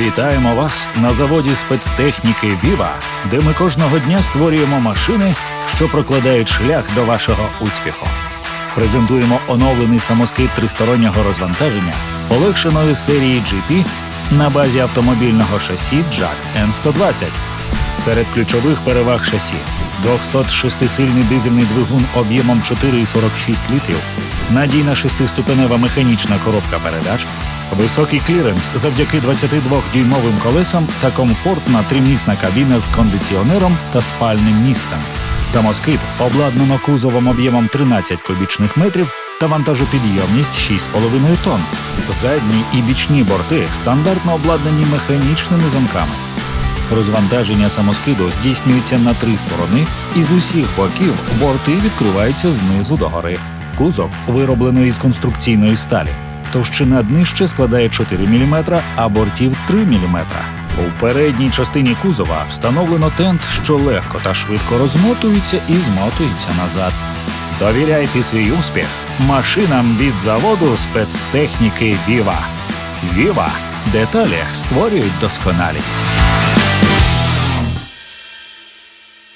Вітаємо вас на заводі спецтехніки Віва, де ми кожного дня створюємо машини, що прокладають шлях до вашого успіху. Презентуємо оновлений самоскид тристороннього розвантаження полегшеної серії GP на базі автомобільного шасі JAG N120. Серед ключових переваг шасі 206-сильний дизельний двигун об'ємом 4,46 літрів, надійна шестиступенева механічна коробка передач, високий кліренс завдяки 22-дюймовим колесам та комфортна тримісна кабіна з кондиціонером та спальним місцем. Самоскид обладнано кузовом об'ємом 13 кубічних метрів та вантажопідйомність 6,5 тонн. Задні і бічні борти стандартно обладнані механічними замками. Розвантаження самоскиду здійснюється на три сторони, і з усіх боків борти відкриваються знизу догори. Кузов вироблено із конструкційної сталі. Товщина днища складає 4 мм, а бортів 3 мм. У передній частині кузова встановлено тент, що легко та швидко розмотується і змотується назад. Довіряйте свій успіх машинам від заводу спецтехніки Віва. Віва деталі створюють досконалість.